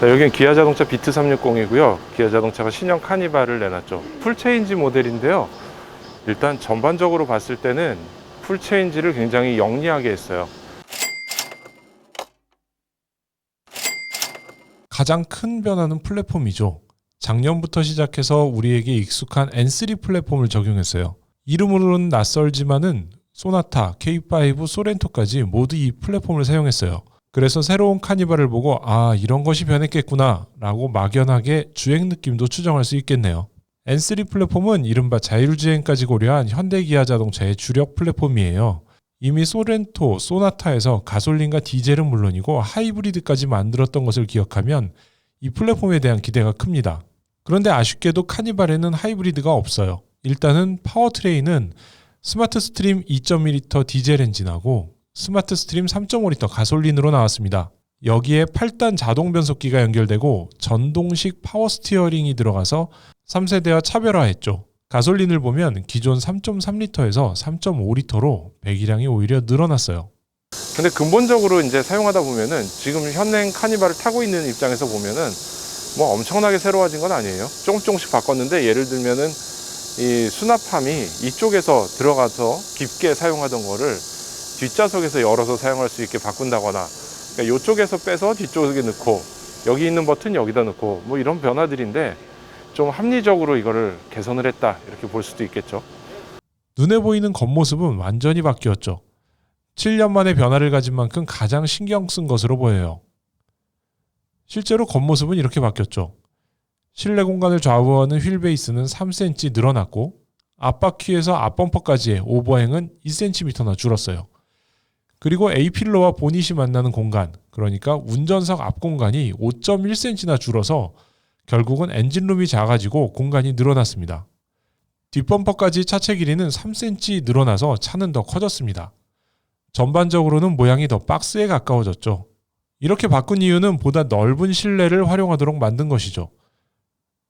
자, 여기는 기아 자동차 비트 360이고요. 기아 자동차가 신형 카니발을 내놨죠. 풀체인지 모델인데요. 일단 전반적으로 봤을 때는 풀체인지를 굉장히 영리하게 했어요. 가장 큰 변화는 플랫폼이죠. 작년부터 시작해서 우리에게 익숙한 N3 플랫폼을 적용했어요. 이름으로는 낯설지만은 소나타, K5, 소렌토까지 모두 이 플랫폼을 사용했어요. 그래서 새로운 카니발을 보고 아 이런 것이 변했겠구나 라고 막연하게 주행 느낌도 추정할 수 있겠네요. N3 플랫폼은 이른바 자율주행까지 고려한 현대기아 자동차의 주력 플랫폼이에요. 이미 소렌토, 소나타에서 가솔린과 디젤은 물론이고 하이브리드까지 만들었던 것을 기억하면 이 플랫폼에 대한 기대가 큽니다. 그런데 아쉽게도 카니발에는 하이브리드가 없어요. 일단은 파워트레인은 스마트 스트림 2.1리터 디젤 엔진하고 스마트 스트림 3.5리터 가솔린으로 나왔습니다. 여기에 8단 자동 변속기가 연결되고 전동식 파워 스티어링이 들어가서 3세대와 차별화했죠. 가솔린을 보면 기존 3.3리터에서 3.5리터로 배기량이 오히려 늘어났어요. 근데 근본적으로 이제 사용하다 보면은 지금 현행 카니발을 타고 있는 입장에서 보면은 뭐 엄청나게 새로워진 건 아니에요. 조금 조금씩 바꿨는데 예를 들면은 이 수납함이 이쪽에서 들어가서 깊게 사용하던 거를 뒷좌석에서 열어서 사용할 수 있게 바꾼다거나 그러니까 이쪽에서 빼서 뒤쪽에 넣고 여기 있는 버튼 여기다 넣고 뭐 이런 변화들인데 좀 합리적으로 이거를 개선을 했다 이렇게 볼 수도 있겠죠. 눈에 보이는 겉모습은 완전히 바뀌었죠. 7년 만에 변화를 가진 만큼 가장 신경 쓴 것으로 보여요. 실제로 겉모습은 이렇게 바뀌었죠. 실내 공간을 좌우하는 휠 베이스는 3cm 늘어났고 앞바퀴에서 앞범퍼까지의 오버행은 2cm나 줄었어요. 그리고 A필러와 보닛이 만나는 공간, 그러니까 운전석 앞 공간이 5.1cm나 줄어서 결국은 엔진룸이 작아지고 공간이 늘어났습니다. 뒷범퍼까지 차체 길이는 3cm 늘어나서 차는 더 커졌습니다. 전반적으로는 모양이 더 박스에 가까워졌죠. 이렇게 바꾼 이유는 보다 넓은 실내를 활용하도록 만든 것이죠.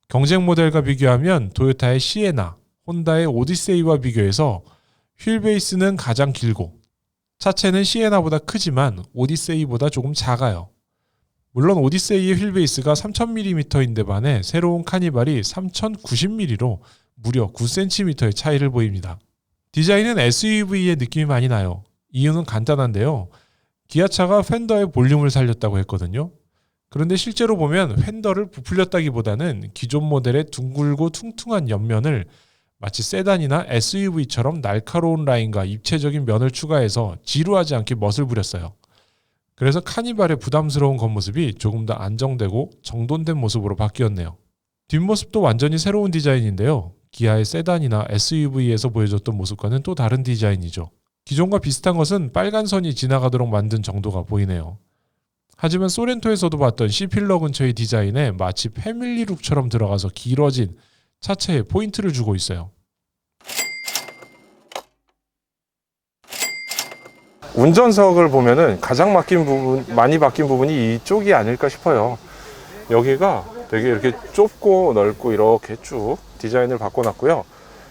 경쟁 모델과 비교하면 도요타의 시에나, 혼다의 오디세이와 비교해서 휠 베이스는 가장 길고 차체는 시에나보다 크지만 오디세이보다 조금 작아요. 물론 오디세이의 휠 베이스가 3000mm인데 반해 새로운 카니발이 3090mm로 무려 9cm의 차이를 보입니다. 디자인은 SUV의 느낌이 많이 나요. 이유는 간단한데요. 기아차가 펜더의 볼륨을 살렸다고 했거든요. 그런데 실제로 보면 펜더를 부풀렸다기보다는 기존 모델의 둥글고 퉁퉁한 옆면을 마치 세단이나 SUV처럼 날카로운 라인과 입체적인 면을 추가해서 지루하지 않게 멋을 부렸어요. 그래서 카니발의 부담스러운 겉모습이 조금 더 안정되고 정돈된 모습으로 바뀌었네요. 뒷모습도 완전히 새로운 디자인인데요. 기아의 세단이나 SUV에서 보여줬던 모습과는 또 다른 디자인이죠. 기존과 비슷한 것은 빨간 선이 지나가도록 만든 정도가 보이네요. 하지만 소렌토에서도 봤던 C필러 근처의 디자인에 마치 패밀리룩처럼 들어가서 길어진 차체에 포인트를 주고 있어요. 운전석을 보면은 가장 바뀐 부분, 많이 바뀐 부분이 이쪽이 아닐까 싶어요. 여기가 되게 이렇게 좁고 넓고 이렇게 쭉 디자인을 바꿔놨고요.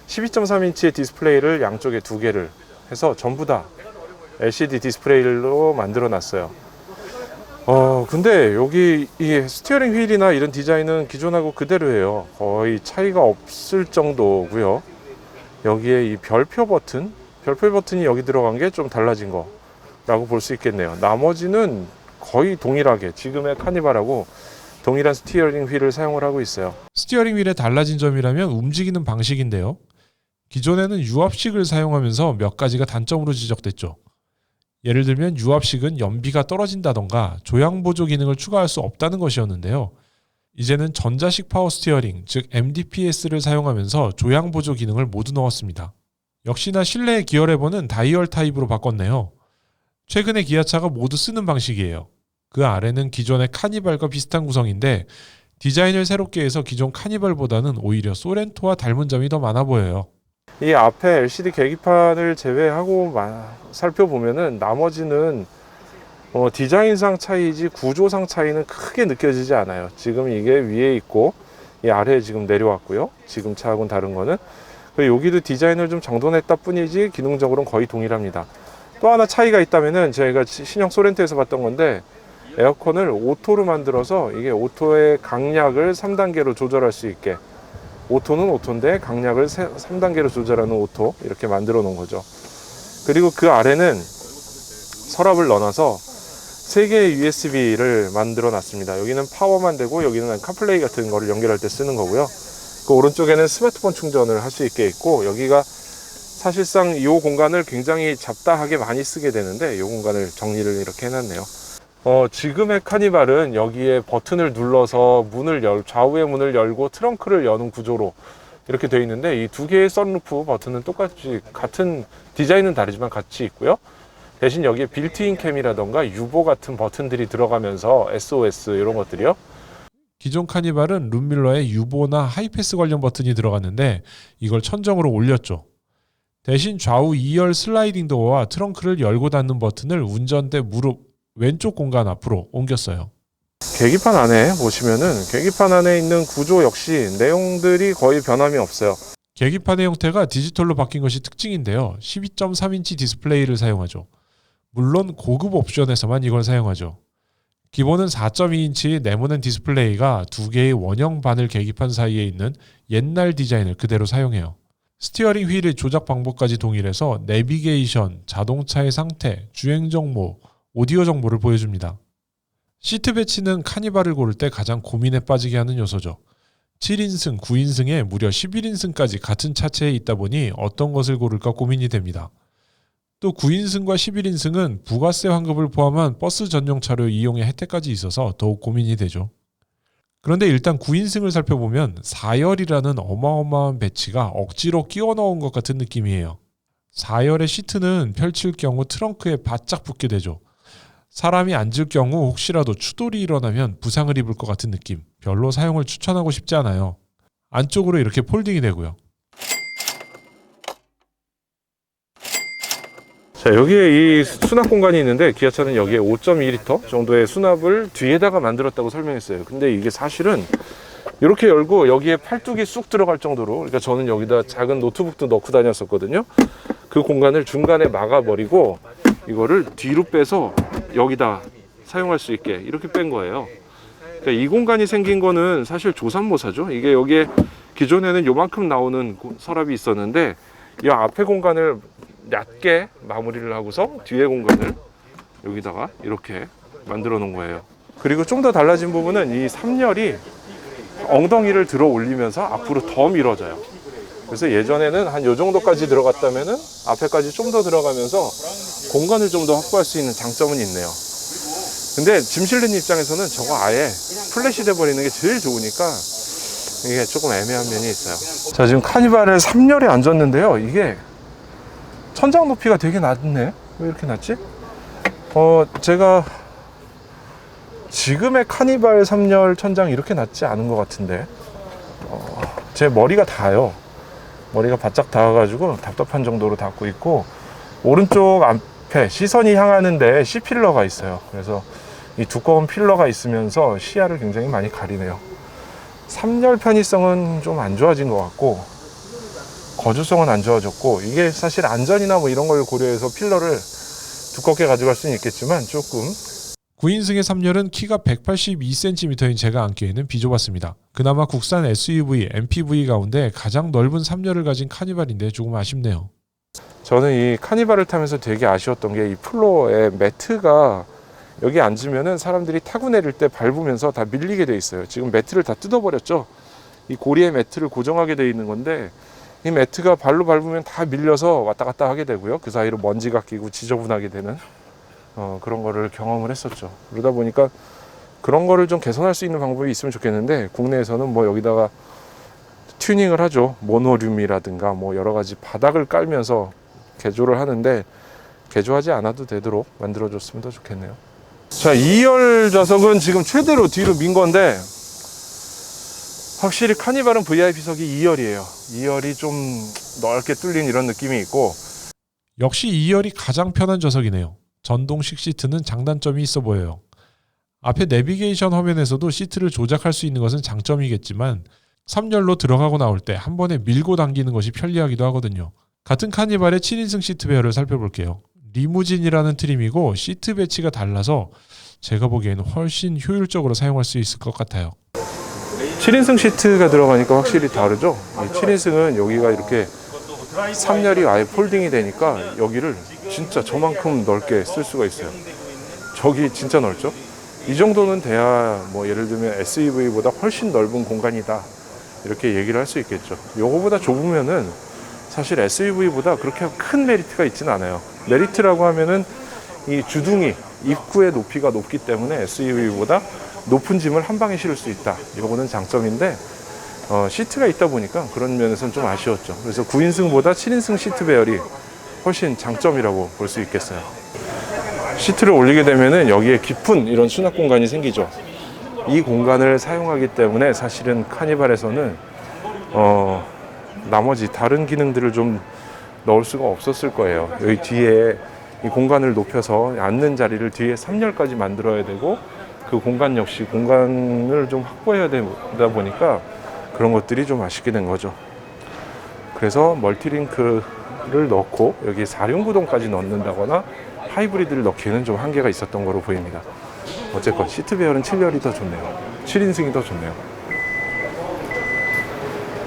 12.3인치의 디스플레이를 양쪽에 두 개를 해서 전부 다 LCD 디스플레이로 만들어 놨어요. 어, 근데 여기 이 스티어링 휠이나 이런 디자인은 기존하고 그대로예요. 거의 차이가 없을 정도고요. 여기에 이 별표 버튼, 별표 버튼이 여기 들어간 게 좀 달라진 거 라고 볼 수 있겠네요. 나머지는 거의 동일하게 지금의 카니발하고 동일한 스티어링 휠을 사용을 하고 있어요. 스티어링 휠의 달라진 점이라면 움직이는 방식인데요. 기존에는 유압식을 사용하면서 몇 가지가 단점으로 지적됐죠. 예를 들면 유압식은 연비가 떨어진다던가 조향 보조 기능을 추가할 수 없다는 것이었는데요. 이제는 전자식 파워 스티어링, 즉 MDPS를 사용하면서 조향 보조 기능을 모두 넣었습니다. 역시나 실내 기어 레버는 다이얼 타입으로 바꿨네요. 최근의 기아차가 모두 쓰는 방식이에요. 그 아래는 기존의 카니발과 비슷한 구성인데 디자인을 새롭게 해서 기존 카니발보다는 오히려 소렌토와 닮은 점이 더 많아 보여요. 이 앞에 LCD 계기판을 제외하고 마- 살펴보면은 나머지는 어, 디자인상 차이지 구조상 차이는 크게 느껴지지 않아요. 지금 이게 위에 있고 이 아래에 지금 내려왔고요. 지금 차하고는 다른 거는 여기도 디자인을 좀 정돈했다 뿐이지 기능적으로는 거의 동일합니다. 또 하나 차이가 있다면은 저희가 시- 신형 소렌토에서 봤던 건데 에어컨을 오토로 만들어서 이게 오토의 강약을 3단계로 조절할 수 있게 오토는 오토인데 강약을 3단계로 조절하는 오토 이렇게 만들어 놓은 거죠. 그리고 그 아래는 서랍을 넣어놔서 세 개의 USB를 만들어 놨습니다. 여기는 파워만 되고 여기는 카플레이 같은 거를 연결할 때 쓰는 거고요. 그 오른쪽에는 스마트폰 충전을 할 수 있게 있고 여기가 사실상 이 공간을 굉장히 잡다하게 많이 쓰게 되는데 이 공간을 정리를 이렇게 해놨네요. 어, 지금의 카니발은 여기에 버튼을 눌러서 문을 열, 좌우의 문을 열고 트렁크를 여는 구조로 이렇게 되어 있는데 이 두 개의 썬루프 버튼은 똑같이 같은 디자인은 다르지만 같이 있고요. 대신 여기에 빌트인 캠이라던가 유보 같은 버튼들이 들어가면서 SOS 이런 것들이요. 기존 카니발은 룸밀러에 유보나 하이패스 관련 버튼이 들어갔는데 이걸 천정으로 올렸죠. 대신 좌우 2열 슬라이딩 도어와 트렁크를 열고 닫는 버튼을 운전대 무릎 왼쪽 공간 앞으로 옮겼어요. 계기판 안에 보시면은 계기판 안에 있는 구조 역시 내용들이 거의 변함이 없어요. 계기판의 형태가 디지털로 바뀐 것이 특징인데요. 12.3인치 디스플레이를 사용하죠. 물론 고급 옵션에서만 이걸 사용하죠. 기본은 4.2인치 네모난 디스플레이가 두 개의 원형 바늘 계기판 사이에 있는 옛날 디자인을 그대로 사용해요. 스티어링 휠의 조작 방법까지 동일해서 내비게이션, 자동차의 상태, 주행 정보, 오디오 정보를 보여줍니다. 시트 배치는 카니발을 고를 때 가장 고민에 빠지게 하는 요소죠. 7인승, 9인승에 무려 11인승까지 같은 차체에 있다 보니 어떤 것을 고를까 고민이 됩니다. 또 9인승과 11인승은 부가세 환급을 포함한 버스 전용 차로 이용의 혜택까지 있어서 더욱 고민이 되죠. 그런데 일단 9인승을 살펴보면 4열이라는 어마어마한 배치가 억지로 끼워 넣은 것 같은 느낌이에요. 4열의 시트는 펼칠 경우 트렁크에 바짝 붙게 되죠. 사람이 앉을 경우 혹시라도 추돌이 일어나면 부상을 입을 것 같은 느낌. 별로 사용을 추천하고 싶지 않아요. 안쪽으로 이렇게 폴딩이 되고요. 자, 여기에 이 수납 공간이 있는데 기아차는 여기에 5.2리터 정도의 수납을 뒤에다가 만들었다고 설명했어요. 근데 이게 사실은 이렇게 열고 여기에 팔뚝이 쑥 들어갈 정도로 그러니까 저는 여기다 작은 노트북도 넣고 다녔었거든요. 그 공간을 중간에 막아버리고 이거를 뒤로 빼서 여기다 사용할 수 있게 이렇게 뺀 거예요. 그러니까 이 공간이 생긴 거는 사실 조삼모사죠. 이게 여기에 기존에는 요만큼 나오는 고- 서랍이 있었는데 이 앞에 공간을 얕게 마무리를 하고서 뒤에 공간을 여기다가 이렇게 만들어 놓은 거예요. 그리고 좀 더 달라진 부분은 이 3열이 엉덩이를 들어 올리면서 앞으로 더 밀어져요. 그래서 예전에는 한 요 정도까지 들어갔다면은 앞에까지 좀 더 들어가면서 공간을 좀 더 확보할 수 있는 장점은 있네요. 근데 짐 실는 입장에서는 저거 아예 플랫이 돼 버리는 게 제일 좋으니까 이게 조금 애매한 면이 있어요. 자, 지금 카니발을 3열에 앉았는데요. 이게 천장 높이가 되게 낮네. 왜 이렇게 낮지? 어, 제가 지금의 카니발 3열 천장 이렇게 낮지 않은 것 같은데. 어, 제 머리가 닿아요. 머리가 바짝 닿아가지고 답답한 정도로 닿고 있고, 오른쪽 앞 에 시선이 향하는데 C필러가 있어요. 그래서 이 두꺼운 필러가 있으면서 시야를 굉장히 많이 가리네요. 3열 편의성은 좀 안 좋아진 것 같고, 거주성은 안 좋아졌고 이게 사실 안전이나 뭐 이런 걸 고려해서 필러를 두껍게 가져갈 수는 있겠지만 조금 9인승의 3열은 키가 182cm인 제가 앉기에는 비좁았습니다. 그나마 국산 SUV, MPV 가운데 가장 넓은 3열을 가진 카니발인데 조금 아쉽네요. 저는 이 카니발을 타면서 되게 아쉬웠던 게 이 플로어에 매트가 여기 앉으면은 사람들이 타고 내릴 때 밟으면서 다 밀리게 돼 있어요. 지금 매트를 다 뜯어버렸죠. 이 고리에 매트를 고정하게 돼 있는 건데 이 매트가 발로 밟으면 다 밀려서 왔다 갔다 하게 되고요. 그 사이로 먼지가 끼고 지저분하게 되는 어, 그런 거를 경험을 했었죠. 그러다 보니까 그런 거를 좀 개선할 수 있는 방법이 있으면 좋겠는데 국내에서는 뭐 여기다가 튜닝을 하죠. 모노륨이라든가 뭐 여러 가지 바닥을 깔면서 개조를 하는데 개조하지 않아도 되도록 만들어줬으면 더 좋겠네요. 자, 2열 좌석은 지금 최대로 뒤로 민 건데 확실히 카니발은 VIP석이 2열이에요. 2열이 좀 넓게 뚫린 이런 느낌이 있고 역시 2열이 가장 편한 좌석이네요. 전동식 시트는 장단점이 있어 보여요. 앞에 내비게이션 화면에서도 시트를 조작할 수 있는 것은 장점이겠지만 3열로 들어가고 나올 때 한 번에 밀고 당기는 것이 편리하기도 하거든요. 같은 카니발의 7인승 시트 배열을 살펴볼게요. 리무진이라는 트림이고 시트 배치가 달라서 제가 보기에는 훨씬 효율적으로 사용할 수 있을 것 같아요. 7인승 시트가 들어가니까 확실히 다르죠. 이 7인승은 여기가 이렇게 3열이 아예 폴딩이 되니까 여기를 진짜 저만큼 넓게 쓸 수가 있어요. 저기 진짜 넓죠? 이 정도는 돼야 뭐 예를 들면 SUV보다 훨씬 넓은 공간이다. 이렇게 얘기를 할 수 있겠죠. 요거보다 좁으면은 사실 SUV보다 그렇게 큰 메리트가 있지는 않아요. 메리트라고 하면은 이 주둥이 입구의 높이가 높기 때문에 SUV보다 높은 짐을 한 방에 실을 수 있다. 이거는 장점인데 어, 시트가 있다 보니까 그런 면에서는 좀 아쉬웠죠. 그래서 9인승보다 7인승 시트 배열이 훨씬 장점이라고 볼 수 있겠어요. 시트를 올리게 되면은 여기에 깊은 이런 수납 공간이 생기죠. 이 공간을 사용하기 때문에 사실은 카니발에서는 어, 나머지 다른 기능들을 좀 넣을 수가 없었을 거예요. 여기 뒤에 이 공간을 높여서 앉는 자리를 뒤에 3열까지 만들어야 되고 그 공간 역시 공간을 좀 확보해야 되다 보니까 그런 것들이 좀 아쉽게 된 거죠. 그래서 멀티링크를 넣고 여기 4륜 구동까지 넣는다거나 하이브리드를 넣기에는 좀 한계가 있었던 거로 보입니다. 어쨌건 시트 배열은 7열이 더 좋네요. 7인승이 더 좋네요.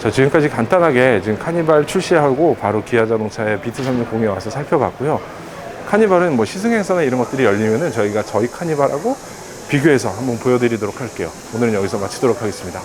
자, 지금까지 간단하게 지금 카니발 출시하고 바로 기아 자동차의 비트360에 와서 살펴봤고요. 카니발은 뭐 시승 행사나 이런 것들이 열리면은 저희가 저희 카니발하고 비교해서 한번 보여드리도록 할게요. 오늘은 여기서 마치도록 하겠습니다.